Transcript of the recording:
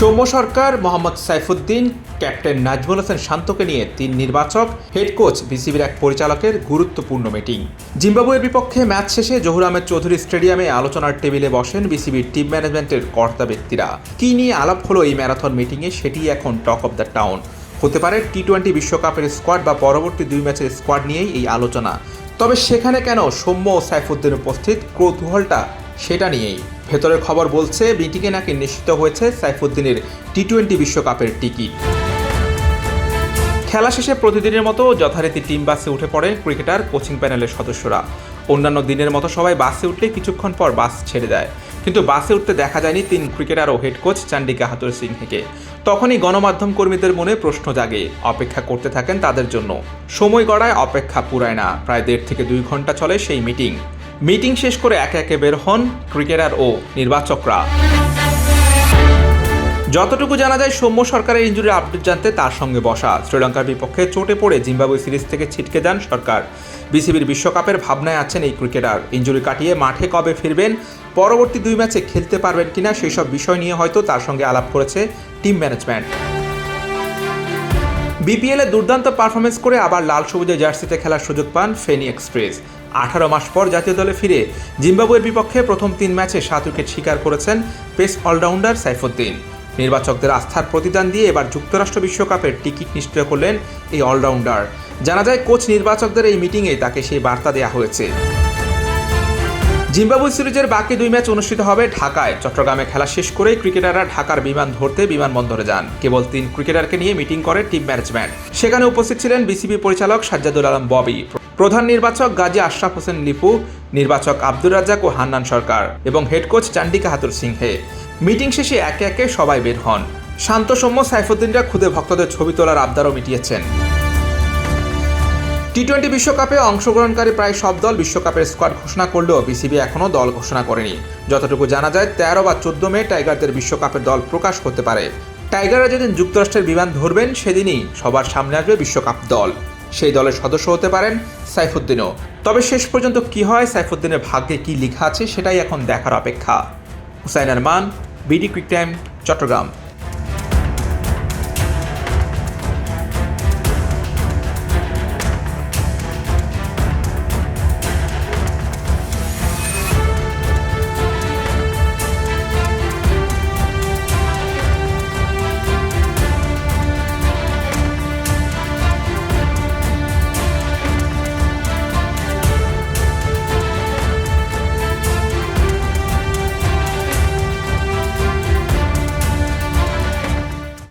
Soumya Sarkar, Mohammad Saifuddin, captain Najmul Hossain শান্তকে নিয়ে তিন নির্বাচক, হেড কোচ বিসিবির এক পরিচালকের গুরুত্বপূর্ণ মিটিং। জিম্বাবুয়ের বিপক্ষে ম্যাচ শেষে জহুর আহমেদ চৌধুরী স্টেডিয়ামে আলোচনার টেবিলে বসেন বিসিবির টিম ম্যানেজমেন্টের কর্তা ব্যক্তিরা। কী নিয়ে আলাপ হলো এই ম্যারাথন মিটিংয়ে সেটি এখন টক অব দ্য টাউন। হতে পারে টি টোয়েন্টি বিশ্বকাপের স্কোয়াড বা পরবর্তী দুই ম্যাচের স্কোয়াড নিয়েই এই আলোচনা। তবে সেখানে কেন সৌম্য ও সাইফুদ্দিন উপস্থিত কৌতূহলটা সেটা নিয়েই। ভেতরের খবর বলছে মিটিংয়ে নাকি নিশ্চিত হয়েছে সাইফুদ্দিনের টি টোয়েন্টি বিশ্বকাপের টিকিট। খেলা শেষে প্রতিদিনের মতো যথারীতি টিম বাসে উঠে পড়ে ক্রিকেটার, কোচিং প্যানেলের সদস্যরা। অন্যান্য দিনের মতো সবাই বাসে উঠলে কিছুক্ষণ পর বাস ছেড়ে দেয়। কিন্তু বাসে উঠতে দেখা যায়নি তিন ক্রিকেটার ও হেড কোচ চান্ডিকা হাতুর সিংহকে। তখনই গণমাধ্যম কর্মীদের মনে প্রশ্ন জাগে, অপেক্ষা করতে থাকেন তাদের জন্য। সময় গড়ায় অপেক্ষা পুরায় না, প্রায় দেড় থেকে দুই ঘণ্টা চলে সেই মিটিং। মিটিং শেষ করে একে একে বের হন ক্রিকেটার ও নির্বাচকরা। যতটুকু জানা যায়, সৌম্য সরকারের ইঞ্জুরির আপডেট জানতে তার সঙ্গে বসা। শ্রীলঙ্কার বিপক্ষে চোটে পড়ে জিম্বাবুয়ে সিরিজ থেকে ছিটকে যান সরকার। বিসিবির বিশ্বকাপের ভাবনায় আছেন এই ক্রিকেটার। ইঞ্জুরি কাটিয়ে মাঠে কবে ফিরবেন, পরবর্তী দুই ম্যাচে খেলতে পারবেন কিনা সেই সব বিষয় নিয়ে হয়তো তার সঙ্গে আলাপ করেছে টিম ম্যানেজমেন্ট। বিপিএলে দুর্দান্ত পারফরমেন্স করে আবার লাল সবুজে জার্সিতে খেলার সুযোগ পান ফেনি এক্সপ্রেস। আঠারো মাস পর জাতীয় দলে ফিরে জিম্বাবুয়ের বিপক্ষে প্রথম তিন ম্যাচে সাত উইকেট শিকার করেছেন পেস অলরাউন্ডার সাইফুদ্দিন। নির্বাচকদের আস্থার প্রতিদান দিয়ে এবার যুক্তরাষ্ট্র বিশ্বকাপের টিকিট নিশ্চয় করলেন এই অলরাউন্ডার। জানা যায়, কোচ নির্বাচকদের এই মিটিংয়ে তাকে সেই বার্তা দেওয়া হয়েছে। জিম্বাবুয়ে সিরিজের বাকি দুই ম্যাচ অনুষ্ঠিত হবে ঢাকায়। চট্টগ্রামে খেলা শেষ করেই ক্রিকেটাররা ঢাকার বিমান ধরতে বিমানবন্দরে যান। কেবল তিন ক্রিকেটারকে নিয়ে মিটিং করে টিম ম্যানেজমেন্ট। সেখানে উপস্থিত ছিলেন বিসিবি পরিচালক সাজ্জাদুল আলম ববি প্রধান নির্বাচক গাজী আশরাফ হোসেন লিপু, নির্বাচক আব্দুর রাজ্জাক ও হান্নান সরকার এবং head coach Chandika Hathurusinghe. Meeting শেষে একে একে সবাই বের হন। শান্ত সৌম্য, সাইফুদ্দিনরা খুদে ভক্তদের ছবি তোলার আবদারও মিটিয়েছেন। টি টোয়েন্টি বিশ্বকাপে অংশগ্রহণকারী প্রায় সব দল বিশ্বকাপের স্কোয়াড ঘোষণা করলেও বিসিবি এখনও দল ঘোষণা করেনি। যতটুকু জানা যায়, তেরো বা চোদ্দ মে টাইগারদের বিশ্বকাপের দল প্রকাশ করতে পারে। টাইগাররা যেদিন যুক্তরাষ্ট্রের বিমান ধরবেন, সেদিনই সবার সামনে আসবে বিশ্বকাপ দল। সেই দলের সদস্য হতে পারেন সাইফুদ্দিনও। তবে শেষ পর্যন্ত কি হয়, সাইফুদ্দিনের ভাগ্যে কি লেখা আছে, সেটাই এখন দেখার অপেক্ষা। Hussain Arman, BD cric time, Chattogram.